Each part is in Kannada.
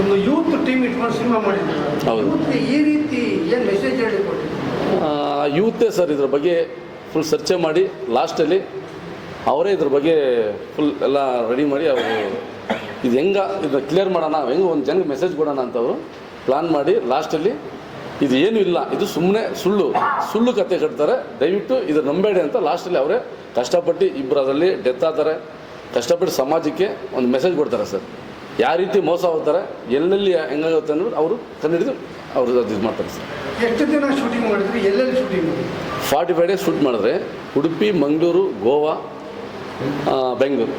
ಒಂದು ಯೂತ್ ಟೀಮ್ ಇಟ್ಕೊಂಡು ಸಿನಿಮಾ ಮಾಡಿದ್ರು. ಹೌದು. ಈ ರೀತಿ ಏನು ಮೆಸೇಜ್ ಯೂತೇ ಸರ್ ಇದ್ರ ಬಗ್ಗೆ ಫುಲ್ ಸರ್ಚೆ ಮಾಡಿ ಲಾಸ್ಟಲ್ಲಿ ಅವರೇ ಇದ್ರ ಬಗ್ಗೆ ಫುಲ್ ಎಲ್ಲ ರೆಡಿ ಮಾಡಿ ಅವರು ಇದು ಹೆಂಗೆ ಇದನ್ನ ಕ್ಲಿಯರ್ ಮಾಡೋಣ ಹೆಂಗೆ ಒಂದು ಜನಕ್ಕೆ ಮೆಸೇಜ್ ಕೊಡೋಣ ಅಂತ ಅವರು ಪ್ಲ್ಯಾನ್ ಮಾಡಿ ಲಾಸ್ಟಲ್ಲಿ ಇದು ಏನೂ ಇಲ್ಲ ಇದು ಸುಮ್ಮನೆ ಸುಳ್ಳು ಸುಳ್ಳು ಕತೆ ಕಟ್ತಾರೆ. ದಯವಿಟ್ಟು ಇದು ನಂಬೇಡಿ ಅಂತ ಲಾಸ್ಟಲ್ಲಿ ಅವರೇ ಕಷ್ಟಪಟ್ಟು ಇಬ್ಬರು ಅದರಲ್ಲಿ ಡೆತ್ ಆಗ್ತಾರೆ. ಕಷ್ಟಪಟ್ಟು ಸಮಾಜಕ್ಕೆ ಒಂದು ಮೆಸೇಜ್ ಕೊಡ್ತಾರೆ ಸರ್. ಯಾವ ರೀತಿ ಮೋಸ ಹೋಗ್ತಾರೆ ಎಲ್ಲೆಲ್ಲಿ ಹೆಂಗಾಗುತ್ತೆ ಅನ್ನೋದು ಅವರು ಕಂಡಿಡಿದು ಅವರು ಅದು ಇದು ಮಾಡ್ತಾರೆ ಸರ್. ಎಷ್ಟು ದಿನ ಶೂಟಿಂಗ್ ಮಾಡಿದ್ರಿ? ಎಲ್ಲೆಲ್ಲಿ ಶೂಟಿಂಗ್ ಮಾಡಿದ್ರಿ? ಫಾರ್ಟಿ ಫೈವ್ ಡೇಸ್ ಶೂಟ್ ಮಾಡಿದ್ರೆ ಉಡುಪಿ ಮಂಗಳೂರು ಗೋವಾ ಆ, ಬೆಂಗಳೂರು.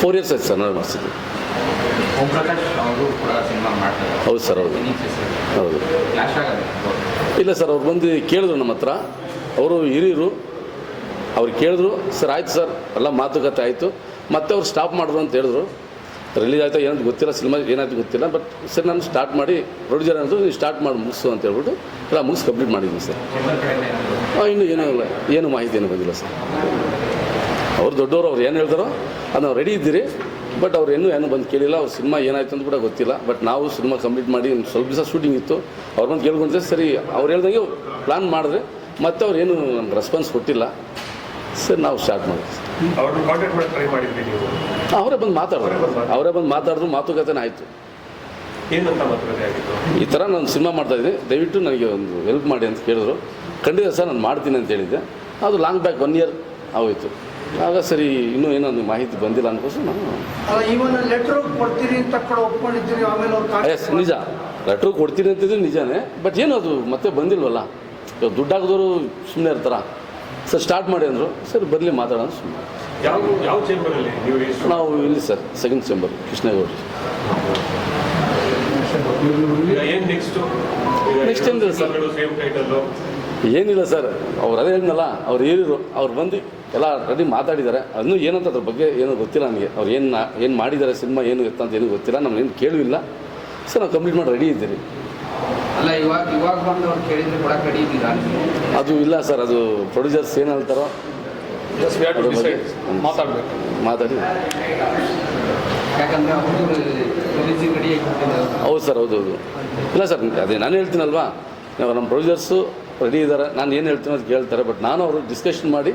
ಫೋರ್ ಇಯರ್ಸ್ ಆಯ್ತು ಸರ್ ನಾನು ಮಾಡಿಸಿದ್ದು. ಓಂ ಅವರು ಕೂಡ ಸಿನಿಮಾ ಮಾಡ್ತಾರೆ. ಹೌದು ಸರ್ ಹೌದು. ಹೌದು. ಇಲ್ಲ ಸರ್, ಅವ್ರು ಬಂದು ಕೇಳಿದ್ರು ನಮ್ಮ ಹತ್ರ. ಅವರು ಹಿರಿಯರು. ಅವ್ರು ಕೇಳಿದ್ರು, ಸರ್, ಆಯ್ತು ಸರ್, ಎಲ್ಲ ಮಾತುಕತೆ ಆಯಿತು. ಮತ್ತೆ ಅವ್ರು ಸ್ಟಾಪ್ ಮಾಡಿದ್ರು ಅಂತ ಹೇಳಿದ್ರು. ರಿಲೀಸ್ ಆಯ್ತಾ ಏನಂತ ಗೊತ್ತಿಲ್ಲ, ಸಿನಿಮಾ ಏನಾಯ್ತು ಗೊತ್ತಿಲ್ಲ ಬಟ್ ಸರ್, ನಾನು ಸ್ಟಾರ್ಟ್ ಮಾಡಿ ಪ್ರೊಡ್ಯೂಸರ್ ಅಂದರು, ನೀವು ಸ್ಟಾರ್ಟ್ ಮಾಡಿ ಮುಗಿಸು ಅಂತ ಹೇಳ್ಬಿಟ್ಟು, ಎಲ್ಲ ಮುಗಿಸಿ ಕಂಪ್ಲೀಟ್ ಮಾಡಿದ್ವಿ ಸರ್. ಇನ್ನೂ ಏನೂ ಇಲ್ಲ, ಏನು ಮಾಹಿತಿ ಏನು ಬಂದಿಲ್ಲ ಸರ್. ಅವ್ರು ದೊಡ್ಡವರು, ಅವ್ರು ಏನು ಹೇಳ್ತಾರೋ ಅದು ನಾವು ರೆಡಿ ಇದ್ದೀರಿ. ಬಟ್ ಅವ್ರು ಏನು ಏನು ಬಂದು ಕೇಳಿಲ್ಲ ಅವ್ರ ಸಿನಿಮಾ ಏನಾಯ್ತು ಅಂತ ಕೂಡ ಗೊತ್ತಿಲ್ಲ. ಬಟ್ ನಾವು ಸಿನಿಮಾ ಕಂಪ್ಲೀಟ್ ಮಾಡಿ ಒಂದು ಸ್ವಲ್ಪ ದಿವಸ ಶೂಟಿಂಗ್ ಇತ್ತು. ಅವ್ರು ಬಂದು ಕೇಳ್ಕೊಂಡ್ರೆ ಸರಿ ಅವ್ರು ಹೇಳ್ದಂಗೆ ಪ್ಲ್ಯಾನ್ ಮಾಡಿದ್ರೆ ಮತ್ತೆ ಅವ್ರು ಏನು ನಮ್ಗೆ ರೆಸ್ಪಾನ್ಸ್ ಕೊಟ್ಟಿಲ್ಲ. ಸರ್ ನಾವು ಸ್ಟಾರ್ಟ್ ಮಾಡಿದ್ವಿ ಅವರೇ ಬಂದು ಮಾತಾಡಿದ್ರು. ಅವರೇ ಬಂದು ಮಾತಾಡಿದ್ರು ಆಯಿತು. ಮಾತುಕತೆ ಆಗಿತ್ತು? ಈ ಥರ ನಾನು ಸಿನಿಮಾ ಮಾಡ್ತಾಯಿದ್ದೀನಿ ದಯವಿಟ್ಟು ನನಗೆ ಒಂದು ಹೆಲ್ಪ್ ಮಾಡಿ ಅಂತ ಕೇಳಿದ್ರು. ಖಂಡಿತ ಸರ್ ನಾನು ಮಾಡ್ತೀನಿ ಅಂತ ಹೇಳಿದ್ದೆ. ಅದು ಲಾಂಗ್ ಬ್ಯಾಕ್ ಒನ್ ಇಯರ್ ಆಗೋಯ್ತು. ಆಗ ಸರಿ ಇನ್ನೂ ಏನೋ ಒಂದು ಮಾಹಿತಿ ಬಂದಿಲ್ಲ ಅನ್ಕೋಸ್ಕರ ನಾನು ಲೆಟ್ರು ಕೊಡ್ತೀನಿ ಅಂತ ಆಮೇಲೆ ಅವ್ರು ಎಸ್ ನಿಜ. ಲೆಟ್ರು ಕೊಡ್ತೀನಿ ಅಂತಿದ್ರೆ ನಿಜಾನೇ. ಬಟ್ ಏನು ಅದು ಮತ್ತೆ ಬಂದಿಲ್ವಲ್ಲ? ಇವಾಗ ದುಡ್ಡು ಹಾಕಿದವರು ಸುಮ್ಮನೆ ಇರ್ತಾರ? ಸರ್ ಸ್ಟಾರ್ಟ್ ಮಾಡಿ ಅಂದರು. ಸರ್ ಬರಲಿ ಮಾತಾಡೋಣ ಸುಮ್ಮನೆ ಯಾವ ಯಾವ ಚೇಂಬರಲ್ಲಿ ನೀವು ನಾವು ಇಲ್ಲಿ sir second chamber Krishnegowda next ಏನು ಸರ್? ಏನಿಲ್ಲ ಸರ್ ಅವ್ರು ಅದೇ ಹೇಳಿದ್ನಲ್ಲ ಅವ್ರು ಹೇಳಿದ್ರು ಅವ್ರು ಬಂದು ಎಲ್ಲ ರೆಡಿ ಮಾತಾಡಿದ್ದಾರೆ. ಅದನ್ನು ಏನಂತ ಅದ್ರ ಬಗ್ಗೆ ಏನೂ ಗೊತ್ತಿಲ್ಲ ನನಗೆ. ಅವ್ರು ಏನು ಏನು ಮಾಡಿದ್ದಾರೆ ಸಿನಿಮಾ ಏನು ಇತ್ತು ಅಂತ ಏನೂ ಗೊತ್ತಿಲ್ಲ ನಮ್ಗೆ ಏನು ಕೇಳಿಲ್ಲ ಸರ್ ನಾವು ಕಂಪ್ಲೀಟ್ ಮಾಡಿ ರೆಡಿ ಇದ್ದೀರಿ. ಅಲ್ಲ ಇವಾಗ ಇವಾಗ ಬಂದು ಅವ್ರು ಕೇಳಿದ್ರೆ ಕೂಡ ರೆಡಿ ಇದ್ದೀರಾ ಅದು ಇಲ್ಲ ಸರ್ ಅದು ಪ್ರೊಡ್ಯೂಸರ್ಸ್ ಏನು ಹೇಳ್ತಾರೋ ಮಾತಾಡಬೇಕು. ಮಾತಾಡಿ. ಯಾಕಂದ್ರೆ ಹೌದು ಸರ್ ಹೌದು ಹೌದು. ಇಲ್ಲ ಸರ್ ಅದೇ ನಾನು ಹೇಳ್ತೀನಲ್ವಾ ನಾವು ನಮ್ಮ ಪ್ರೊಡ್ಯೂಸರ್ಸು ರೆಡಿ ಇದ್ದಾರೆ ನಾನು ಏನು ಹೇಳ್ತೀನಿ ಅದು ಕೇಳ್ತಾರೆ ಬಟ್ ನಾನು ಅವರು ಡಿಸ್ಕಷನ್ ಮಾಡಿ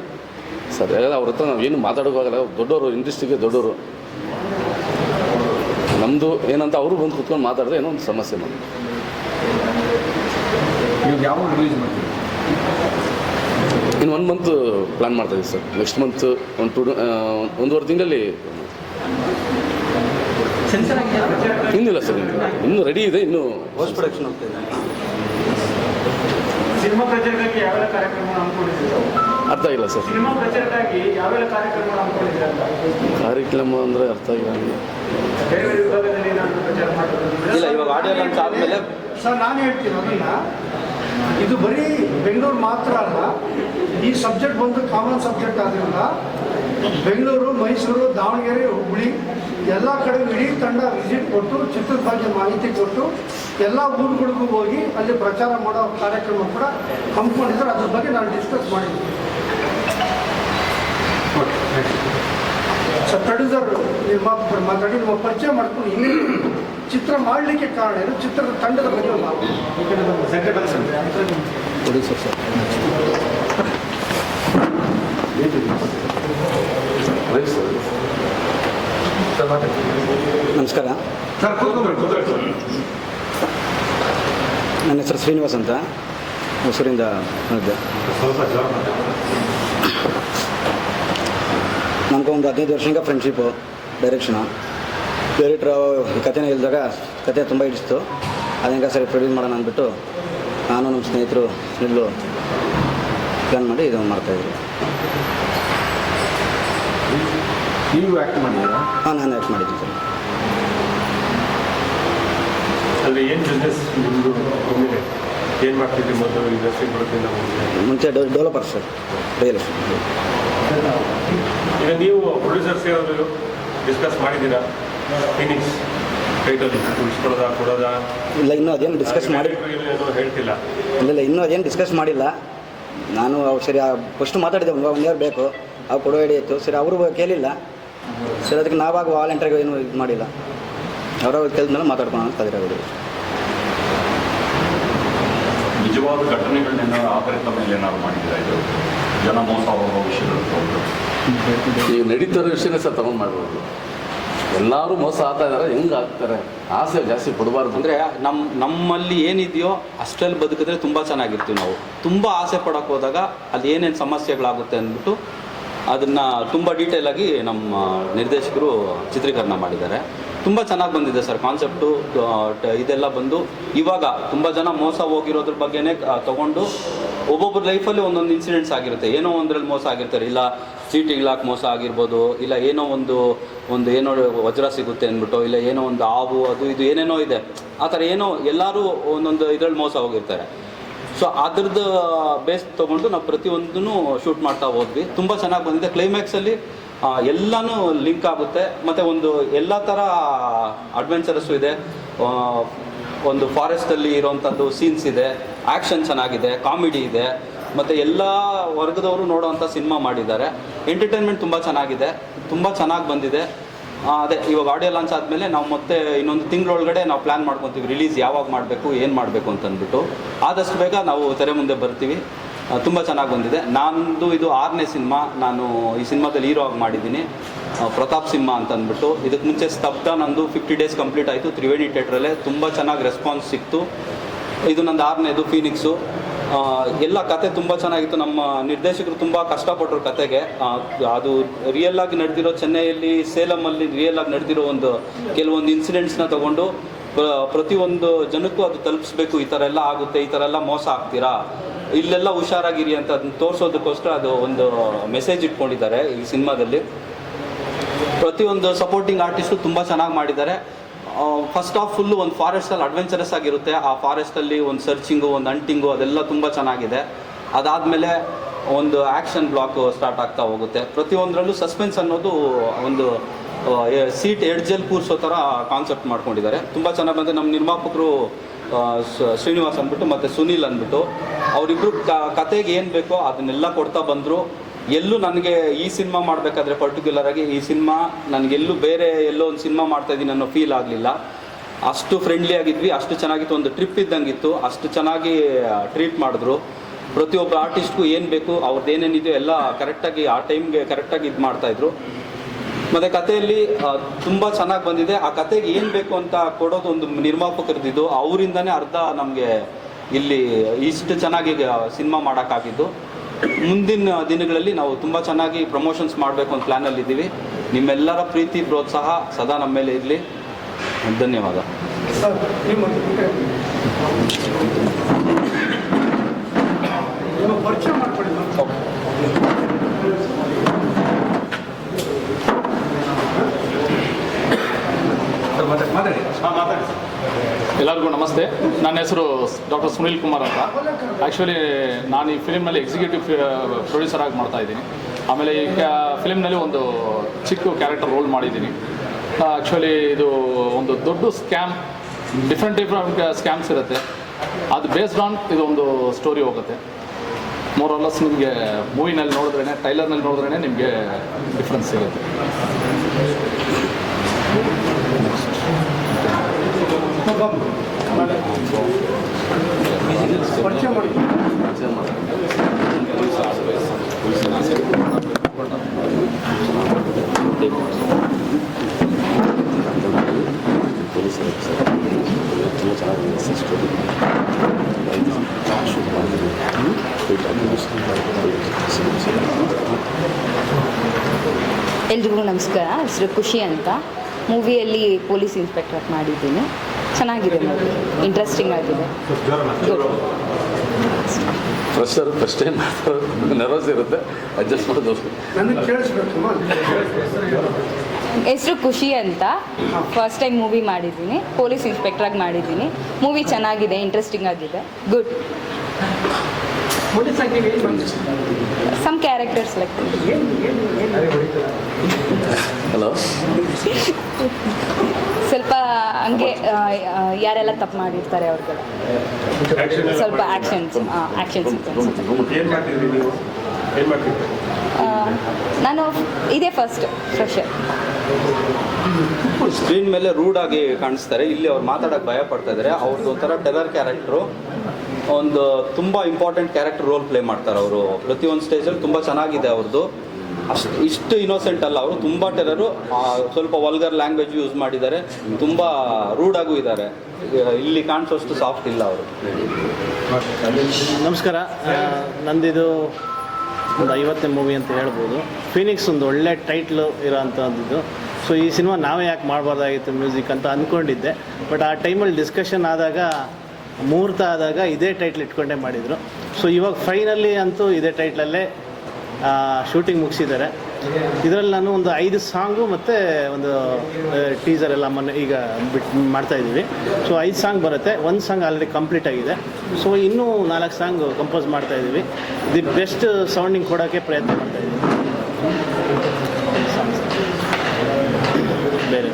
ಸರ್ ಅವ್ರ ಹತ್ರ ನಾವು ಏನು ಮಾತಾಡೋಕ್ಕಾಗಲ್ಲ ಅವ್ರು ದೊಡ್ಡವರು ಇಂಡಸ್ಟ್ರಿಗೆ ದೊಡ್ಡವರು ನಮ್ಮದು ಏನಂತ ಅವರು ಬಂದು ಕುತ್ಕೊಂಡು ಮಾತಾಡಿದ್ರೆ ಏನೋ ಒಂದು ಸಮಸ್ಯೆ ಮಾಡ್ತೀರಿ? ಇನ್ನು ಒನ್ ಮಂತ್ ಪ್ಲ್ಯಾನ್ ಮಾಡ್ತಾಯಿದ್ದೀವಿ ಸರ್. ನೆಕ್ಸ್ಟ್ ಮಂತ್ ಒಂದು ಟೂ ಒಂದೂವರೆ ತಿಂಗಳಲ್ಲಿ ಇನ್ನಿಲ್ಲ ಸರ್ ಇನ್ನೂ ರೆಡಿ ಇದೆ ಇನ್ನೂ ಪ್ರೊಡಕ್ಷನ್ ಸಿನಿಮಾ ಪ್ರಚಾರಕ್ಕಾಗಿ ಯಾವೆಲ್ಲ ಕಾರ್ಯಕ್ರಮ ಹಮ್ಮಿಕೊಂಡಿದ್ದೀರಾ? ಅರ್ಥ ಆಗಿಲ್ಲ ಸರ್. ಸಿನಿಮಾ ಪ್ರಚಾರಕ್ಕಾಗಿ ಯಾವೆಲ್ಲ ಕಾರ್ಯಕ್ರಮ ಹಮ್ಮಿಕೊಂಡಿದ್ದೀರಾ ಅಂತ? ಕಾರ್ಯಕ್ರಮ ಅಂದರೆ ಅರ್ಥ ಆಗಿಲ್ಲ ನನಗೆ ಬೇರೆ ಬೇರೆ ವಿಭಾಗದಲ್ಲಿ ಏನಾದರೂ ಪ್ರಚಾರ ಮಾಡೋದು ಇಲ್ಲ ಇವಾಗ ಆಡಿಯೋ ಲಾಂಚ್ ಆದಮೇಲೆ ಸರ್ ನಾನು ಹೇಳ್ತೀನಿ ಅದನ್ನ. ಇದು ಬರೀ ಬೆಂಗಳೂರು ಮಾತ್ರ ಅಲ್ಲ ಈ ಸಬ್ಜೆಕ್ಟ್ ಬಂದು ಕಾಮನ್ ಸಬ್ಜೆಕ್ಟ್ ಆದ್ದರಿಂದ ಬೆಂಗಳೂರು ಮೈಸೂರು ದಾವಣಗೆರೆ ಹುಬ್ಬಳ್ಳಿ ಎಲ್ಲ ಕಡೆ ಇಡೀ ತಂಡ ವಿಸಿಟ್ ಕೊಟ್ಟು ಚಿತ್ರದ ಬಗ್ಗೆ ಮಾಹಿತಿ ಕೊಟ್ಟು ಎಲ್ಲ ಊರುಗಳಿಗೂ ಹೋಗಿ ಅಲ್ಲಿ ಪ್ರಚಾರ ಮಾಡೋ ಕಾರ್ಯಕ್ರಮ ಕೂಡ ಹಮ್ಮಿಕೊಂಡಿದ್ದಾರೆ ಅದ್ರ ಬಗ್ಗೆ ನಾನು ಡಿಸ್ಕಸ್ ಮಾಡಿದ್ದೀನಿ ಸರ್ ಪ್ರೊಡ್ಯೂಸರ್ ನಿರ್ಮಾಪಕರು ಮಾತಾಡಿ ನಿಮ್ಮ ಪರಿಚಯ ಮಾಡ್ಕೊಂಡು ಇಲ್ಲಿ ಚಿತ್ರ ಮಾಡಲಿಕ್ಕೆ ಕಾರಣ ಏನು? ಚಿತ್ರದ ತಂಡದ ಬಗ್ಗೆ. Producer sir. ನಮಸ್ಕಾರ. ನನ್ನ ಹೆಸರು ಶ್ರೀನಿವಾಸ್ ಅಂತ. ಹೊಸೂರಿಂದ ಬಂದಿದ್ದೆ. ಒಂದು ಹದಿನೈದು ವರ್ಷದಿಂದ ಫ್ರೆಂಡ್ಶಿಪ್ಪು ಡೈರೆಕ್ಷನು ಡೈರೆಕ್ಟ್ರು ಈ ಕಥೆನ ಇಲ್ದಾಗ ಕತೆ ತುಂಬ ಇಡಿಸ್ತು ಅದಕ್ಕೆ ಸರಿ ಪ್ರೊಡ್ಯೂಸ್ ಮಾಡೋಣ ಅಂದ್ಬಿಟ್ಟು ನಾನು ನಮ್ಮ ಸ್ನೇಹಿತರು ನಿಲ್ಲು ಪ್ಲ್ಯಾನ್ ಮಾಡಿ ಇದು ಮಾಡ್ತಾಯಿದ್ವಿ ನೀವು ಆ್ಯಕ್ಟ್ ಮಾಡಿದ್ದೀರಾ? ಹಾಂ ನಾನು ಆ್ಯಕ್ಟ್ ಮಾಡಿದ್ದೀನಿ ಸರ್. ಅಲ್ಲಿ ಏನು ಬಿಸ್ನೆಸ್ ನಿಮ್ಮದು ಒಮ್ಮೆಲೆ ಏನು ಮಾಡ್ತಿದ್ರಿ ಮೊದಲು ಇಂಡಸ್ಟ್ರಿ ಬರೋದ್ರಿಂದ ಮುಂದೆ ಮುಂಚೆ? ಡೆವಲಪರ್ ಸರ್ ರಿಯಲ್ ಈಗ ನೀವು ಪ್ರೊಡ್ಯೂಸರ್ಸ್ ಏನಾದರೂ ಡಿಸ್ಕಸ್ ಮಾಡಿದ್ದೀರಾ? ಫಿನಿಕ್ಸ್ ಟೈಟಲ್ ಕೊಡೋದಾ? ಇಲ್ಲ ಇನ್ನೂ ಅದೇನು ಡಿಸ್ಕಸ್ ಮಾಡಿ ಹೇಳ್ತಿಲ್ಲ. ಇಲ್ಲ ಇಲ್ಲ ಇನ್ನೂ ಅದೇನು ಡಿಸ್ಕಸ್ ಮಾಡಿಲ್ಲ. ನಾನು ಅವ್ರು ಸರಿ ಫಸ್ಟ್ ಮಾತಾಡಿದೆ ಒಂದು ಒನ್ ಇಯರ್ ಬೇಕು. ಅವ್ರು ಕೊಡೋ ಐಡಿ ಇತ್ತು. ಸರಿ ಅವರು ಕೇಳಿಲ್ಲ. ಸರಿ ಅದಕ್ಕೆ ನಾವಾಗ ವಾಲಂಟಿಯರ್ಗೆ ಏನು ಇದು ಮಾಡಿಲ್ಲ. ಅವ್ರವ್ರು ಕೇಳಿದ್ಮೇಲೆ ಮಾತಾಡ್ಕೊಂಡು ಅಂತ ಕದಿರೋದು ನಿಜವಾದ ಘಟನೆಗಳನ್ನೇನಾದ್ರು ಆಧಾರಿತ ಮೇಲೆ ಏನಾದ್ರು ಇದು? ಜನ ಮೋಸ ಹೋಗೋ ವಿಷಯಗಳು ಈಗ ನಡೀತಿರೋ ವಿಷಯನೇ ಸರ್ ತಗೊಂಡು ಮಾಡ್ಬೋದು. ಎಲ್ಲರೂ ಮೋಸ ಆಗ್ತಾ ಇದ್ದಾರೆ ಹೆಂಗೆ ಆಗ್ತಾರೆ? ಆಸೆ ಜಾಸ್ತಿ ಪಡಬಾರ್ದು. ಅಂದರೆ ನಮ್ಮ ನಮ್ಮಲ್ಲಿ ಏನಿದೆಯೋ ಅಷ್ಟರಲ್ಲಿ ಬದುಕಿದ್ರೆ ತುಂಬ ಚೆನ್ನಾಗಿರ್ತೀವಿ ನಾವು. ತುಂಬ ಆಸೆ ಪಡೋಕೆ ಹೋದಾಗ ಅಲ್ಲಿ ಏನೇನು ಸಮಸ್ಯೆಗಳಾಗುತ್ತೆ ಅಂದ್ಬಿಟ್ಟು ಅದನ್ನು ತುಂಬ ಡೀಟೇಲಾಗಿ ನಮ್ಮ ನಿರ್ದೇಶಕರು ಚಿತ್ರೀಕರಣ ಮಾಡಿದ್ದಾರೆ. ತುಂಬ ಚೆನ್ನಾಗಿ ಬಂದಿದೆ ಸರ್ ಕಾನ್ಸೆಪ್ಟು ಇದೆಲ್ಲ ಬಂದು ಇವಾಗ ತುಂಬ ಜನ ಮೋಸ ಹೋಗಿರೋದ್ರ ಬಗ್ಗೆನೇ ತೊಗೊಂಡು ಒಬ್ಬೊಬ್ಬರ ಲೈಫಲ್ಲಿ ಒಂದೊಂದು ಇನ್ಸಿಡೆಂಟ್ಸ್ ಆಗಿರುತ್ತೆ. ಏನೋ ಒಂದ್ರಲ್ಲಿ ಮೋಸ ಆಗಿರ್ತಾರೆ. ಇಲ್ಲ ಚೀಟಿಗಳಾಕಿ ಮೋಸ ಆಗಿರ್ಬೋದು, ಇಲ್ಲ ಏನೋ ಒಂದು ಒಂದು ಏನೋ ವಜ್ರ ಸಿಗುತ್ತೆ ಅಂದ್ಬಿಟ್ಟು, ಇಲ್ಲ ಏನೋ ಒಂದು ಹಾವು, ಅದು ಇದು ಏನೇನೋ ಇದೆ. ಆ ಥರ ಏನೋ ಎಲ್ಲರೂ ಒಂದೊಂದು ಇದರಲ್ಲಿ ಮೋಸ ಹೋಗಿರ್ತಾರೆ. ಸೊ ಅದ್ರದ್ದು ಬೇಸ್ ತೊಗೊಂಡು ನಾವು ಪ್ರತಿಯೊಂದನ್ನು ಶೂಟ್ ಮಾಡ್ತಾ ಹೋದ್ವಿ. ತುಂಬ ಚೆನ್ನಾಗಿ ಬಂದಿದೆ. ಕ್ಲೈಮ್ಯಾಕ್ಸಲ್ಲಿ ಎಲ್ಲನೂ ಲಿಂಕ್ ಆಗುತ್ತೆ. ಮತ್ತು ಒಂದು ಎಲ್ಲ ಥರ ಅಡ್ವೆಂಚರಸ್ಸು ಇದೆ. ಒಂದು ಫಾರೆಸ್ಟಲ್ಲಿ ಇರೋವಂಥದ್ದು ಸೀನ್ಸ್ ಇದೆ. ಆ್ಯಕ್ಷನ್ ಚೆನ್ನಾಗಿದೆ ಕಾಮಿಡಿ ಇದೆ. ಮತ್ತು ಎಲ್ಲ ವರ್ಗದವರು ನೋಡೋವಂಥ ಸಿನಿಮಾ ಮಾಡಿದ್ದಾರೆ. ಎಂಟರ್ಟೈನ್ಮೆಂಟ್ ತುಂಬ ಚೆನ್ನಾಗಿದೆ. ತುಂಬ ಚೆನ್ನಾಗಿ ಬಂದಿದೆ. ಅದೇ, ಇವಾಗ ಆಡಿಯೋ ಲಾಂಚ್ ಆದಮೇಲೆ ನಾವು ಮತ್ತೆ ಇನ್ನೊಂದು ತಿಂಗಳೊಳಗಡೆ ನಾವು ಪ್ಲ್ಯಾನ್ ಮಾಡ್ಕೊತೀವಿ. ರಿಲೀಸ್ ಯಾವಾಗ ಮಾಡಬೇಕು, ಏನು ಮಾಡಬೇಕು ಅಂತ ಅಂದ್ಬಿಟ್ಟು. ಆದಷ್ಟು ಬೇಗ ನಾವು ತೆರೆ ಮುಂದೆ ಬರ್ತೀವಿ. ತುಂಬ ಚೆನ್ನಾಗಿ ಬಂದಿದೆ. ನಂದು ಇದು ಆರನೇ ಸಿನಿಮಾ, ನಾನು ಈ ಸಿನಿಮಾದಲ್ಲಿ ಹೀರೋ ಆಗಿ ಮಾಡಿದ್ದೀನಿ. ಪ್ರತಾಪ್ ಸಿಂಹ ಅಂತ ಅಂದ್ಬಿಟ್ಟು. ಇದಕ್ಕೆ ಮುಂಚೆ ಸ್ತಬ್ಧ ನಂದು ಫಿಫ್ಟಿ ಡೇಸ್ ಕಂಪ್ಲೀಟ್ ಆಯಿತು. ತ್ರಿವೇಣಿ ಥಿಯೇಟ್ರಲ್ಲೇ ತುಂಬ ಚೆನ್ನಾಗಿ ರೆಸ್ಪಾನ್ಸ್ ಸಿಕ್ತು. ಇದು ನಂದು ಆರನೇದು ಫೀನಿಕ್ಸು ಎಲ್ಲ ಕತೆ ತುಂಬ ಚೆನ್ನಾಗಿತ್ತು. ನಮ್ಮ ನಿರ್ದೇಶಕರು ತುಂಬ ಕಷ್ಟಪಟ್ಟರು ಕತೆಗೆ. ಅದು ರಿಯಲ್ ಆಗಿ ನಡೆದಿರೋ ಚೆನ್ನೈಯಲ್ಲಿ ಸೇಲಮಲ್ಲಿ ರಿಯಲ್ ಆಗಿ ನಡೆದಿರೋ ಒಂದು ಕೆಲವೊಂದು ಇನ್ಸಿಡೆಂಟ್ಸ್ನ ತಗೊಂಡು ಪ್ರ- ಪ್ರತಿಯೊಂದು ಜನಕ್ಕೂ ಅದು ತಲುಪಿಸ್ಬೇಕು. ಈ ಥರ ಎಲ್ಲ ಆಗುತ್ತೆ, ಈ ಥರ ಎಲ್ಲ ಮೋಸ ಆಗ್ತೀರಾ? ಇಲ್ಲೆಲ್ಲ ಹುಷಾರಾಗಿರಿ ಅಂತ ಅದನ್ನ ತೋರಿಸೋದಕ್ಕೋಸ್ಕರ ಅದು ಒಂದು ಮೆಸೇಜ್ ಇಟ್ಕೊಂಡಿದ್ದಾರೆ ಈ ಸಿನಿಮಾದಲ್ಲಿ. ಪ್ರತಿಯೊಂದು ಸಪೋರ್ಟಿಂಗ್ ಆರ್ಟಿಸ್ಟು ತುಂಬ ಚೆನ್ನಾಗಿ ಮಾಡಿದ್ದಾರೆ. ಫಸ್ಟ್ ಆಫ್ ಫುಲ್ಲು ಒಂದು ಫಾರೆಸ್ಟಲ್ಲಿ ಅಡ್ವೆಂಚರಸ್ ಆಗಿರುತ್ತೆ. ಆ ಫಾರೆಸ್ಟಲ್ಲಿ ಒಂದು ಸರ್ಚಿಂಗು ಒಂದು ಅಂಟಿಂಗು ಅದೆಲ್ಲ ತುಂಬ ಚೆನ್ನಾಗಿದೆ. ಅದಾದಮೇಲೆ ಒಂದು ಆ್ಯಕ್ಷನ್ ಬ್ಲಾಕ್ ಸ್ಟಾರ್ಟ್ ಆಗ್ತಾ ಹೋಗುತ್ತೆ. ಪ್ರತಿಯೊಂದರಲ್ಲೂ ಸಸ್ಪೆನ್ಸ್ ಅನ್ನೋದು ಒಂದು ಸೀಟ್ ಎಡ್ಜಲ್ಲಿ ಕೂರಿಸೋ ಥರ ಕಾನ್ಸೆಪ್ಟ್ ಮಾಡ್ಕೊಂಡಿದ್ದಾರೆ. ತುಂಬ ಚೆನ್ನಾಗಿ ಬಂದರೆ ನಮ್ಮ ನಿರ್ಮಾಪಕರು ಶ್ರೀನಿವಾಸ್ ಅಂದ್ಬಿಟ್ಟು ಮತ್ತು ಸುನೀಲ್ ಅಂದ್ಬಿಟ್ಟು ಅವರಿಬ್ಬರು ಕತೆಗೆ ಏನು ಬೇಕೋ ಅದನ್ನೆಲ್ಲ ಕೊಡ್ತಾ ಬಂದರು. ಎಲ್ಲೂ ನನಗೆ ಈ ಸಿನಿಮಾ ಮಾಡಬೇಕಾದ್ರೆ ಪರ್ಟಿಕ್ಯುಲರ್ ಆಗಿ ಈ ಸಿನಿಮಾ ನನಗೆಲ್ಲೂ ಬೇರೆ ಎಲ್ಲೋ ಒಂದು ಸಿನಿಮಾ ಮಾಡ್ತಾ ಇದ್ದೀನಿ ಅನ್ನೋ ಫೀಲ್ ಆಗಲಿಲ್ಲ. ಅಷ್ಟು ಫ್ರೆಂಡ್ಲಿ ಆಗಿದ್ವಿ, ಅಷ್ಟು ಚೆನ್ನಾಗಿತ್ತು, ಒಂದು ಟ್ರಿಪ್ ಇದ್ದಂಗಿತ್ತು, ಅಷ್ಟು ಚೆನ್ನಾಗಿ ಟ್ರೀಟ್ ಮಾಡಿದ್ರು. ಪ್ರತಿಯೊಬ್ಬ ಆರ್ಟಿಸ್ಟ್ಗೂ ಏನು ಬೇಕು ಅವ್ರದ್ದು ಏನೇನಿದೆಯೋ ಎಲ್ಲ ಕರೆಕ್ಟಾಗಿ ಆ ಟೈಮ್ಗೆ ಕರೆಕ್ಟಾಗಿ ಇದು ಮಾಡ್ತಾಯಿದ್ರು ಮತ್ತು ಕಥೆಯಲ್ಲಿ ತುಂಬ ಚೆನ್ನಾಗಿ ಬಂದಿದೆ. ಆ ಕತೆಗೆ ಏನು ಬೇಕು ಅಂತ ಕೊಡೋದು ಒಂದು ನಿರ್ಮಾಪಕರದಿದ್ದು, ಅವರಿಂದನೇ ಅರ್ಧ ನಮಗೆ ಇಲ್ಲಿ ಇಷ್ಟು ಚೆನ್ನಾಗಿ ಸಿನಿಮಾ ಮಾಡೋಕ್ಕಾಗಿದ್ದು. ಮುಂದಿನ ದಿನಗಳಲ್ಲಿ ನಾವು ತುಂಬ ಚೆನ್ನಾಗಿ ಪ್ರಮೋಷನ್ಸ್ ಮಾಡಬೇಕು ಅಂತ ಪ್ಲ್ಯಾನಲ್ಲಿ ಇದ್ದೀವಿ. ನಿಮ್ಮೆಲ್ಲರ ಪ್ರೀತಿ, ಪ್ರೋತ್ಸಾಹ ಸದಾ ನಮ್ಮ ಮೇಲೆ ಇರಲಿ. ಧನ್ಯವಾದ. ಪರಿಚಯ ಎಲ್ಲರಿಗೂ ನಮಸ್ತೆ. ನನ್ನ ಹೆಸರು ಡಾಕ್ಟರ್ ಸುನೀಲ್ ಕುಮಾರ್ ಅಂತ. ಆ್ಯಕ್ಚುಲಿ ನಾನು ಈ ಫಿಲಿಮ್ನಲ್ಲಿ ಎಕ್ಸಿಕ್ಯೂಟಿವ್ ಪ್ರೊಡ್ಯೂಸರ್ ಆಗಿ ಮಾಡ್ತಾ ಇದ್ದೀನಿ. ಆಮೇಲೆ ಈ ಫಿಲಿಮ್ನಲ್ಲಿ ಒಂದು ಚಿಕ್ಕ ಕ್ಯಾರೆಕ್ಟರ್ ರೋಲ್ ಮಾಡಿದ್ದೀನಿ. ಆ್ಯಕ್ಚುಲಿ ಇದು ಒಂದು ದೊಡ್ಡ ಸ್ಕ್ಯಾಮ್ ಡಿಫ್ರೆಂಟ್ ಡಿಫ್ರೆಂಟ್ ಸ್ಕ್ಯಾಮ್ಸ್ ಇರುತ್ತೆ. ಅದು ಬೇಸ್ಡ್ ಆನ್ ಇದು ಒಂದು ಸ್ಟೋರಿ ಹೋಗುತ್ತೆ ಮೋರಲ್ಲಸ್ ನಿಮಗೆ ಮೂವಿನಲ್ಲಿ ನೋಡಿದ್ರೇ ಟೈಲರ್ನಲ್ಲಿ ನೋಡಿದ್ರೇ ನಿಮಗೆ ಡಿಫ್ರೆನ್ಸ್ ಸಿಗುತ್ತೆ ಪರಿಚಯ ಮಾಡಿ ಶೂಟ್ ಎಲ್ರಿಗೂ ನಮಸ್ಕಾರ. ಹೆಸರು ಖುಷಿ ಅಂತ. ಮೂವಿಯಲ್ಲಿ ಪೊಲೀಸ್ ಇನ್ಸ್ಪೆಕ್ಟರ್ ಮಾಡಿದ್ದೀನಿ. ಚೆನ್ನಾಗಿದೆ ಮೂವಿ. ಇಂಟ್ರೆಸ್ಟಿಂಗ್ ಆಗಿದೆ. ಫ್ರೆಶರ್ ಫಸ್ಟ್ ಟೈಮ್ ನರ್ವಸ್ ಇರುತ್ತೆ. ಅಡ್ಜಸ್ಟ್ ಮಾಡೋದು. ಹೆಸರು ಖುಷಿ ಅಂತ ಫಸ್ಟ್ ಟೈಮ್ ಮೂವಿ ಮಾಡಿದ್ದೀನಿ. ಪೊಲೀಸ್ ಇನ್ಸ್ಪೆಕ್ಟರ್ ಆಗಿ ಮಾಡಿದ್ದೀನಿ. ಮೂವಿ ಚೆನ್ನಾಗಿದೆ ಇಂಟ್ರೆಸ್ಟಿಂಗ್ ಆಗಿದೆ. ಗುಡ್ ಏನು ಸಮ್ ಕ್ಯಾರೆಕ್ಟರ್ಸ್ ಲೈಕ್ ಹಲೋ ಸ್ವಲ್ಪ ಹಂಗೆ ಯಾರೆಲ್ಲ ತಪ್ಪು ಮಾಡಿರ್ತಾರೆ ಅವ್ರಿಗೆಲ್ಲ. ಸ್ವಲ್ಪ? ಆ್ಯಕ್ಷನ್ಸ್ ಆ್ಯಕ್ಷನ್ ನಾನು ಇದೇ ಫಸ್ಟ್ ಫ್ರೆಶರ್ ಸ್ಕ್ರೀನ್ ಮೇಲೆ ರೂಡ್ ಆಗಿ ಕಾಣಿಸ್ತಾರೆ. ಇಲ್ಲಿ ಅವ್ರು ಮಾತಾಡೋಕೆ ಭಯ ಪಡ್ತಾ ಇದ್ದಾರೆ ಅವ್ರದ್ದು ಒಂಥರ ಟೆರರ್ ಕ್ಯಾರೆಕ್ಟ್ರು ಒಂದು ತುಂಬ ಇಂಪಾರ್ಟೆಂಟ್ ಕ್ಯಾರೆಕ್ಟರ್ ರೋಲ್ ಪ್ಲೇ ಮಾಡ್ತಾರೆ ಅವರು. ಪ್ರತಿಯೊಂದು ಸ್ಟೇಜಲ್ಲಿ ತುಂಬ ಚೆನ್ನಾಗಿದೆ ಅವ್ರದ್ದು ಅಷ್ಟು ಇಷ್ಟು ಇನೋಸೆಂಟ್ ಅಲ್ಲ ಅವರು. ತುಂಬ ಟೆರರು ಸ್ವಲ್ಪ ವಲ್ಗರ್ ಲ್ಯಾಂಗ್ವೇಜ್ ಯೂಸ್ ಮಾಡಿದ್ದಾರೆ. ತುಂಬ ರೂಡಾಗೂ ಇದ್ದಾರೆ. ಇಲ್ಲಿ ಕಾಣಿಸೋಷ್ಟು ಸಾಫ್ಟ್ ಇಲ್ಲ ಅವರು. ನಮಸ್ಕಾರ. ನಂದಿದು ಒಂದು ಐವತ್ತನೇ ಮೂವಿ ಅಂತ ಹೇಳ್ಬೋದು. ಫೀನಿಕ್ಸ್ ಒಂದು ಒಳ್ಳೆ ಟೈಟ್ಲು ಇರೋವಂಥದ್ದು ಸೊ ಈ ಸಿನಿಮಾ ನಾವೇ ಯಾಕೆ ಮಾಡಬಾರ್ದಾಗಿತ್ತು ಮ್ಯೂಸಿಕ್ ಅಂತ ಅಂದ್ಕೊಂಡಿದ್ದೆ ಬಟ್ ಆ ಟೈಮಲ್ಲಿ ಡಿಸ್ಕಷನ್ ಆದಾಗ, ಮುಹೂರ್ತ ಆದಾಗ ಇದೇ ಟೈಟ್ಲ್ ಇಟ್ಕೊಂಡೇ ಮಾಡಿದರು. ಸೊ ಇವಾಗ ಫೈನಲಿ ಅಂತೂ ಇದೇ ಟೈಟ್ಲಲ್ಲೇ ಶೂಟಿಂಗ್ ಮುಗಿಸಿದ್ದಾರೆ. ಇದರಲ್ಲಿ ನಾನು ಒಂದು ಐದು ಸಾಂಗು ಮತ್ತು ಒಂದು ಟೀಸರ್ ಎಲ್ಲ ಮೊನ್ನೆ ಈಗ ಮಾಡ್ತಾ ಇದ್ದೀವಿ. ಸೊ ಐದು ಸಾಂಗ್ ಬರುತ್ತೆ. ಒಂದು ಸಾಂಗ್ ಆಲ್ರೆಡಿ ಕಂಪ್ಲೀಟ್ ಆಗಿದೆ. ಸೊ ಇನ್ನೂ ನಾಲ್ಕು ಸಾಂಗ್ ಕಂಪೋಸ್ ಮಾಡ್ತಾ ಇದ್ದೀವಿ. ದಿ ಬೆಸ್ಟ್ ಸೌಂಡಿಂಗ್ ಕೊಡೋಕ್ಕೆ ಪ್ರಯತ್ನ ಮಾಡ್ತಾ ಇದ್ದೀವಿ. ಬೇರೆ.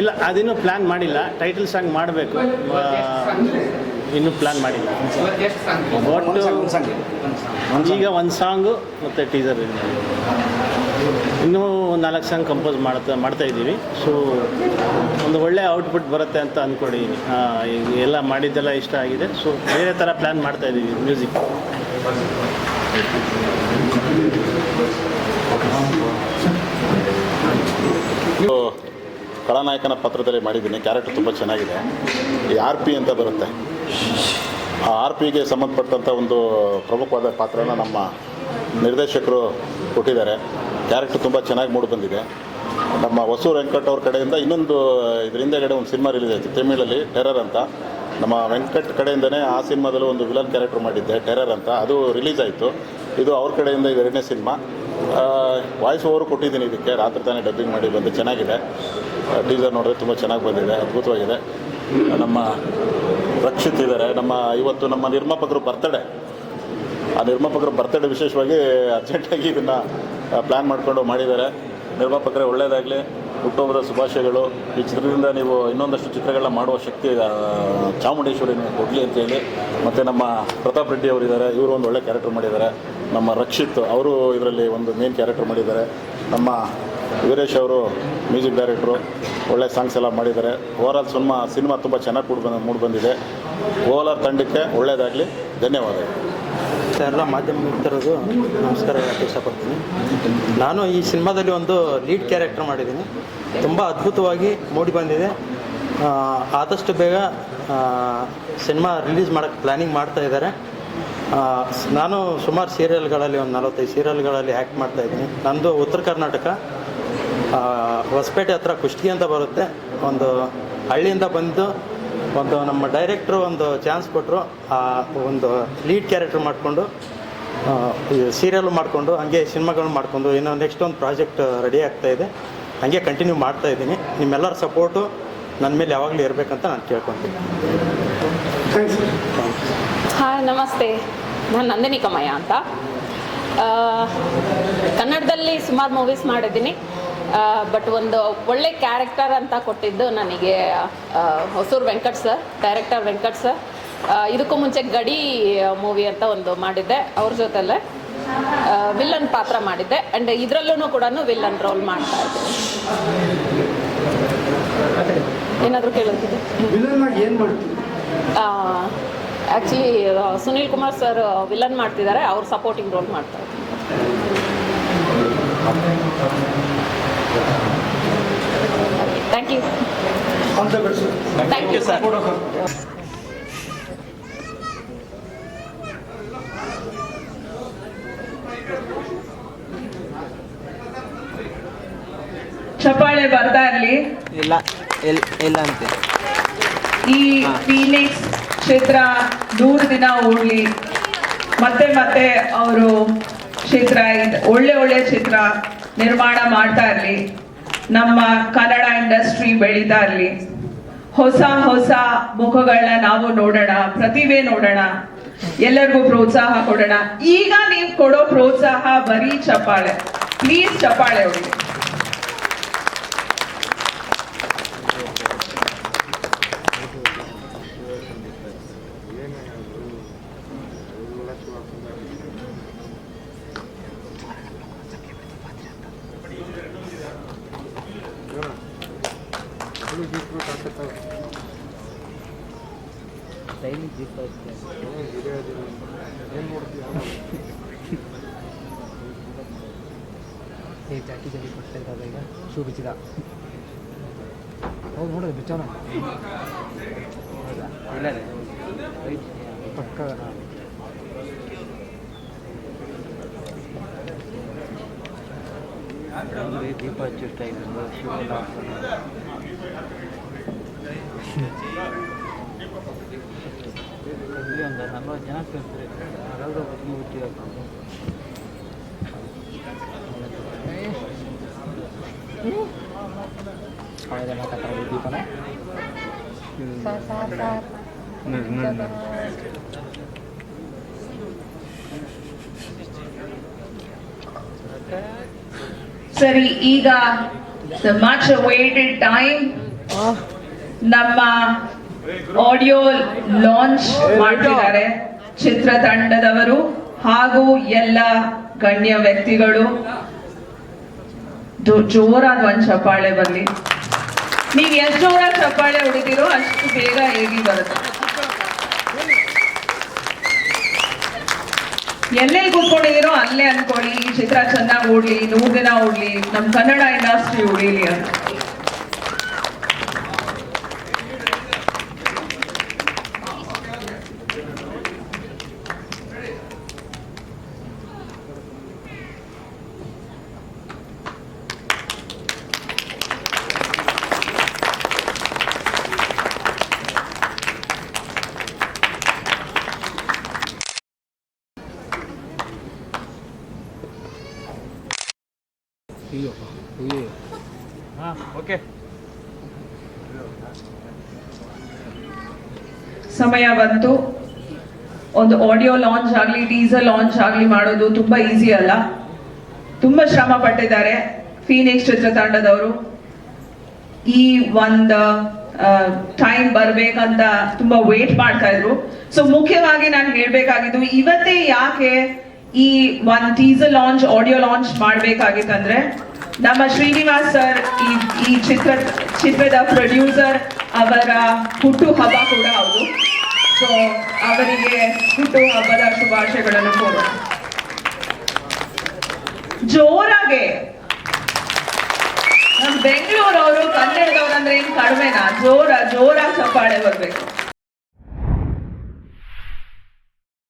ಇಲ್ಲ ಅದಿನ್ನೂ ಪ್ಲ್ಯಾನ್ ಮಾಡಿಲ್ಲ. ಟೈಟಲ್ ಸಾಂಗ್ ಮಾಡಬೇಕು. ಇನ್ನೂ ಪ್ಲ್ಯಾನ್ ಮಾಡಿಲ್ಲ. ಒಟ್ಟು ಈಗ ಒಂದು ಸಾಂಗು ಮತ್ತು ಟೀಸರ್ ಇನ್ನೂ ನಾಲ್ಕು ಸಾಂಗ್ ಕಂಪೋಸ್ ಮಾಡ್ತಾ ಮಾಡ್ತಾ ಇದ್ದೀವಿ. ಸೊ ಒಂದು ಒಳ್ಳೆ ಔಟ್ಪುಟ್ ಬರುತ್ತೆ ಅಂತ ಈಗ ಎಲ್ಲ ಮಾಡಿದ್ದೆಲ್ಲ ಇಷ್ಟ ಆಗಿದೆ. ಸೊ ಬೇರೆ ಥರ ಪ್ಲ್ಯಾನ್ ಮಾಡ್ತಾ ಇದ್ದೀವಿ ಮ್ಯೂಸಿಕ್ ಕಳಾನಾಯಕನ ಪತ್ರದಲ್ಲಿ ಮಾಡಿದ್ದೀನಿ. ಕ್ಯಾರೆಕ್ಟರ್ ತುಂಬ ಚೆನ್ನಾಗಿದೆ. ಈ ಆರ್ ಪಿ ಅಂತ ಬರುತ್ತೆ. ಆರ್ ಪಿಗೆ ಸಂಬಂಧಪಟ್ಟಂಥ ಒಂದು ಪ್ರಮುಖವಾದ ಪಾತ್ರನ ನಮ್ಮ ನಿರ್ದೇಶಕರು ಕೊಟ್ಟಿದ್ದಾರೆ. ಕ್ಯಾರೆಕ್ಟರ್ ತುಂಬ ಚೆನ್ನಾಗಿ ಮೂಡಿ ಬಂದಿದೆ. ನಮ್ಮ ಹೊಸೂರು ವೆಂಕಟ್ ಅವ್ರ ಕಡೆಯಿಂದ ಇನ್ನೊಂದು ಇದ್ರ ಹಿಂದೆಗಡೆ ಒಂದು ಸಿನಿಮಾ ರಿಲೀಸ್ ಆಯಿತು. ತಮಿಳಲ್ಲಿ ಟೆರರ್ ಅಂತ. ನಮ್ಮ ವೆಂಕಟ್ ಕಡೆಯಿಂದನೇ ಆ ಸಿನಿಮಾದಲ್ಲಿ ಒಂದು ವಿಲನ್ ಕ್ಯಾರೆಕ್ಟರ್ ಮಾಡಿದ್ದೆ ಟೆರರ್ ಅಂತ. ಅದು ರಿಲೀಸ್ ಆಯಿತು. ಇದು ಅವ್ರ ಕಡೆಯಿಂದ ಇದು ಎರಡನೇ ಸಿನಿಮಾ. ವಾಯ್ಸ್ ಓವರ್ ಕೊಟ್ಟಿದ್ದೀನಿ ಇದಕ್ಕೆ. ರಾತ್ರಿ ತಾನೇ ಡಬ್ಬಿಂಗ್ ಮಾಡಿ ಬಂದು ಚೆನ್ನಾಗಿದೆ. ಟೀಸರ್ ನೋಡಿದ್ರೆ ತುಂಬ ಚೆನ್ನಾಗಿ ಬಂದಿದೆ, ಅದ್ಭುತವಾಗಿದೆ. ನಮ್ಮ ರಕ್ಷಿತ್ ನಮ್ಮ ಇವತ್ತು ನಮ್ಮ ನಿರ್ಮಾಪಕರು ಬರ್ತಡೆ ಆ ನಿರ್ಮಾಪಕರು ಬರ್ತಡೆ ವಿಶೇಷವಾಗಿ ಅರ್ಜೆಂಟಾಗಿ ಇದನ್ನು ಪ್ಲ್ಯಾನ್ ಮಾಡಿಕೊಂಡು ಮಾಡಿದ್ದಾರೆ. ನಿರ್ಮಾಪಕರೇ ಒಳ್ಳೆಯದಾಗಲಿ ಹುಟ್ಟುಹಬ್ಬದ ಶುಭಾಶಯಗಳು. ಈ ಚಿತ್ರದಿಂದ ನೀವು ಇನ್ನೊಂದಷ್ಟು ಚಿತ್ರಗಳನ್ನ ಮಾಡುವ ಶಕ್ತಿ ಚಾಮುಂಡೇಶ್ವರಿ ಕೊಡಲಿ ಅಂತೇಳಿ ಮತ್ತು ನಮ್ಮ ಪ್ರತಾಪ್ ರೆಡ್ಡಿ ಅವರಿದ್ದಾರೆ. ಇವರು ಒಂದು ಒಳ್ಳೆ ಕ್ಯಾರೆಕ್ಟರ್ ಮಾಡಿದ್ದಾರೆ. ನಮ್ಮ ರಕ್ಷಿತ್, ಅವರು ಇದರಲ್ಲಿ ಒಂದು ಮೇನ್ ಕ್ಯಾರೆಕ್ಟರ್ ಮಾಡಿದ್ದಾರೆ. ನಮ್ಮ ವೀರೇಶ್ ಅವರು ಮ್ಯೂಸಿಕ್ ಡೈರೆಕ್ಟ್ರು, ಒಳ್ಳೆ ಸಾಂಗ್ಸ್ ಎಲ್ಲ ಮಾಡಿದ್ದಾರೆ. ಓವರಾಲ್ ಸಿನಿಮಾ ಸಿನಿಮಾ ತುಂಬ ಚೆನ್ನಾಗಿ ಕೂಡ ಬಂದು, ಮೂಡ್ ಬಂದಿದೆ. ಓವರಾಲ್ ತಂಡಕ್ಕೆ ಒಳ್ಳೆಯದಾಗಲಿ ಧನ್ಯವಾದಗಳು. ಎಲ್ಲ ಮಾಧ್ಯಮ ಮಿತ್ರರಿಗೂ ನಮಸ್ಕಾರ ಹೇಳಕ್ಕೆ ಇಷ್ಟಪಡ್ತೀನಿ. ನಾನು ಈ ಸಿನಿಮಾದಲ್ಲಿ ಒಂದು ಲೀಡ್ ಕ್ಯಾರೆಕ್ಟರ್ ಮಾಡಿದ್ದೀನಿ. ತುಂಬ ಅದ್ಭುತವಾಗಿ ಮೂಡಿ ಬಂದಿದೆ. ಆದಷ್ಟು ಬೇಗ ಸಿನಿಮಾ ರಿಲೀಸ್ ಮಾಡೋಕ್ಕೆ ಪ್ಲ್ಯಾನಿಂಗ್ ಮಾಡ್ತಾ ಇದ್ದಾರೆ. ನಾನು ಸುಮಾರು ಸೀರಿಯಲ್ಗಳಲ್ಲಿ ಒಂದು ನಲವತ್ತೈದು ಸೀರಿಯಲ್ಗಳಲ್ಲಿ ಆ್ಯಕ್ಟ್ ಮಾಡ್ತಾ ಇದ್ದೀನಿ. ನಂದು ಉತ್ತರ ಕರ್ನಾಟಕ ಹೊಸಪೇಟೆ ಹತ್ರ ಕುಷ್ಟಗಿ ಅಂತ ಬರುತ್ತೆ. ಒಂದು ಹಳ್ಳಿಯಿಂದ ಬಂದು ಒಂದು ನಮ್ಮ ಡೈರೆಕ್ಟ್ರು ಒಂದು ಚಾನ್ಸ್ ಕೊಟ್ಟರು ಆ ಒಂದು ಲೀಡ್ ಕ್ಯಾರೆಕ್ಟರ್ ಮಾಡಿಕೊಂಡು ಸೀರಿಯಲ್ ಮಾಡಿಕೊಂಡು ಹಂಗೆ ಸಿನಿಮಾಗಳು ಮಾಡಿಕೊಂಡು ಇನ್ನು ನೆಕ್ಸ್ಟ್ ಒಂದು ಪ್ರಾಜೆಕ್ಟ್ ರೆಡಿ ಆಗ್ತಾ ಇದೆ. ಹಾಗೆ ಕಂಟಿನ್ಯೂ ಮಾಡ್ತಾ ಇದ್ದೀನಿ. ನಿಮ್ಮೆಲ್ಲರ ಸಪೋರ್ಟು ನನ್ನ ಮೇಲೆ ಯಾವಾಗಲೂ ಇರಬೇಕಂತ ನಾನು ಕೇಳ್ಕೊತೀನಿ. ಥ್ಯಾಂಕ್ಸ್ ಹಾಯ್ ನಮಸ್ತೆ. ನಾನು ನಂದಿನಿ ಕಮಯ್ಯ ಅಂತ. ಆ, ಕನ್ನಡದಲ್ಲಿ ಸುಮಾರು ಮೂವೀಸ್ ಮಾಡಿದ್ದೀನಿ. ಬಟ್ ಒಂದು ಒಳ್ಳೆ ಕ್ಯಾರೆಕ್ಟರ್ ಅಂತ ಕೊಟ್ಟಿದ್ದು ನನಗೆ Hosur Venkat sir director Venkat sir ಇದಕ್ಕೂ ಮುಂಚೆ ಗಡಿ ಮೂವಿ ಅಂತ ಒಂದು ಮಾಡಿದ್ದೆ ಅವ್ರ ಜೊತೆಲೆ. ವಿಲ್ಲನ್ ಪಾತ್ರ ಮಾಡಿದ್ದೆ ಆ್ಯಂಡ್ ಇದರಲ್ಲೂ ಕೂಡ ವಿಲ್ಲನ್ ರೋಲ್ ಮಾಡ್ತಾ ಇದ್ದೀನಿ. ಏನಾದರೂ ಕೇಳುತ್ತಿದ್ದೆ actually Sunil Kumar sir villain ಮಾಡ್ತಿದ್ದಾರೆ ಅವ್ರು ಸಪೋರ್ಟಿಂಗ್ ರೋಲ್ ಮಾಡ್ತಾರೆ ಸರ್. ಚಪ್ಪಾಳೆ ಬರ್ತಾ ಇರಲಿ. ಇಲ್ಲ ಇಲ್ಲ ಇಲ್ಲ ಅಂತೆ. ಈ ಫೀನಿಕ್ಸ್ ಕ್ಷೇತ್ರ ನೂರು ದಿನ ಓಡ್ಲಿ ಮತ್ತೆ ಮತ್ತೆ ಅವರು ಕ್ಷೇತ್ರ ಒಳ್ಳೆ ಒಳ್ಳೆ ಚಿತ್ರ ನಿರ್ಮಾಣ ಮಾಡ್ತಾ ಇರ್ಲಿ. ನಮ್ಮ ಕನ್ನಡ ಇಂಡಸ್ಟ್ರಿ ಬೆಳೀತಾ ಇರಲಿ. ಹೊಸ ಹೊಸ ಮುಖಗಳನ್ನ ನಾವು ನೋಡೋಣ, ಪ್ರತಿಭೆ ನೋಡೋಣ, ಎಲ್ಲರಿಗೂ ಪ್ರೋತ್ಸಾಹ ಕೊಡೋಣ. ಈಗ ನೀವು ಕೊಡೋ ಪ್ರೋತ್ಸಾಹ ಬರೀ ಚಪ್ಪಾಳೆ ಪ್ಲೀಸ್ ಚಪ್ಪಾಳೆ ಹೊಡಿ ಜಾಕಿ ಜಲ್ಲಿ ಕೊಡ್ತಾ ಇದ್ದಾರೆ ಈಗ. ಶೂ ಬಿಚ್ಚಿದ. ಹೋಗಿ ನೋಡೋದು ಬಿಚ್ಚೋಣ ಇಲ್ಲ ಪಕ್ಕ ದೀಪ ಹಚ್ಚಿರ್ತಾ ಇದ್ರು ಶೂ ಸರಿ ಈಗ ದ ಮಚ್ ವೇಟೆಡ್ ಟೈಮ್ ನಮ್ಮ ಆಡಿಯೋ ಲಾಂಚ್ ಮಾಡ್ತಿದ್ದಾರೆ ಚಿತ್ರತಂಡದವರು ಹಾಗೂ ಎಲ್ಲ ಗಣ್ಯ ವ್ಯಕ್ತಿಗಳು. ಜೋರಾದ ಒಂದ್ ಚಪ್ಪಾಳೆ ಬರ್ಲಿ. ನೀವ್ ಎಷ್ಟು ಜೋರಾಗಿ ಚಪ್ಪಾಳೆ ಹೊಡಿತೀರೋ ಅಷ್ಟು ಬೇಗ ಹೇಗಿ ಬರುತ್ತೆ. ಎಲ್ಲೆಲ್ಲಿ ಕೂತ್ಕೊಂಡಿದ್ದೀರೋ ಅಲ್ಲೇ ಅನ್ಕೊಳ್ಳಿ. ಈ ಚಿತ್ರ ಚೆನ್ನಾಗಿ ಓಡ್ಲಿ ನೂರ್ ದಿನ ಓಡ್ಲಿ ನಮ್ ಕನ್ನಡ ಇಂಡಸ್ಟ್ರಿ ಉಳಿಲಿ ಅಂತ ಹಾಂ ಓಕೆ. ಸಮಯ ಬಂತು. ಒಂದು ಆಡಿಯೋ ಲಾಂಚ್ ಆಗಲಿ ಡೀಸೆಲ್ ಲಾಂಚ್ ಆಗಲಿ ಮಾಡೋದು ತುಂಬಾ ಈಸಿ ಅಲ್ಲ. ತುಂಬಾ ಶ್ರಮ ಪಟ್ಟಿದ್ದಾರೆ ಫೀನಿಕ್ಸ್ ಚಿತ್ರತಂಡದವರು. ಈ ಒಂದು ಟೈಮ್ ಬರ್ಬೇಕಂತ ತುಂಬಾ ವೇಟ್ ಮಾಡ್ತಾ ಇದ್ರು. ಸೊ ಮುಖ್ಯವಾಗಿ ನಾನು ಹೇಳ್ಬೇಕಾಗಿದ್ದು, ಇವತ್ತೇ ಯಾಕೆ ಈ ಒಂದು ಟೀಸರ್ ಲಾಂಚ್ ಆಡಿಯೋ ಲಾಂಚ್ ಮಾಡ್ಬೇಕಾಗಿತ್ತಂದ್ರೆ ನಮ್ಮ ಶ್ರೀನಿವಾಸ್ ಸರ್, ಈ ಚಿತ್ರ, ಚಿತ್ರದ ಪ್ರೊಡ್ಯೂಸರ್ ಅವರ ಹುಟ್ಟು ಹಬ್ಬ ಕೂಡ ಹೌದು. ಸೊ ಅವರಿಗೆ ಹುಟ್ಟು ಹಬ್ಬದ ಶುಭಾಶಯಗಳನ್ನು ಕೋರೋಣ ಜೋರಾಗೆ. ಬೆಂಗಳೂರವರು ಕನ್ನಡದವ್ರು ಅಂದ್ರೆ ಏನ್ ಕಡಿಮೆನಾ? ಜೋರ ಜೋರ ಚಪ್ಪಾಳೆ ಬರ್ಬೇಕು.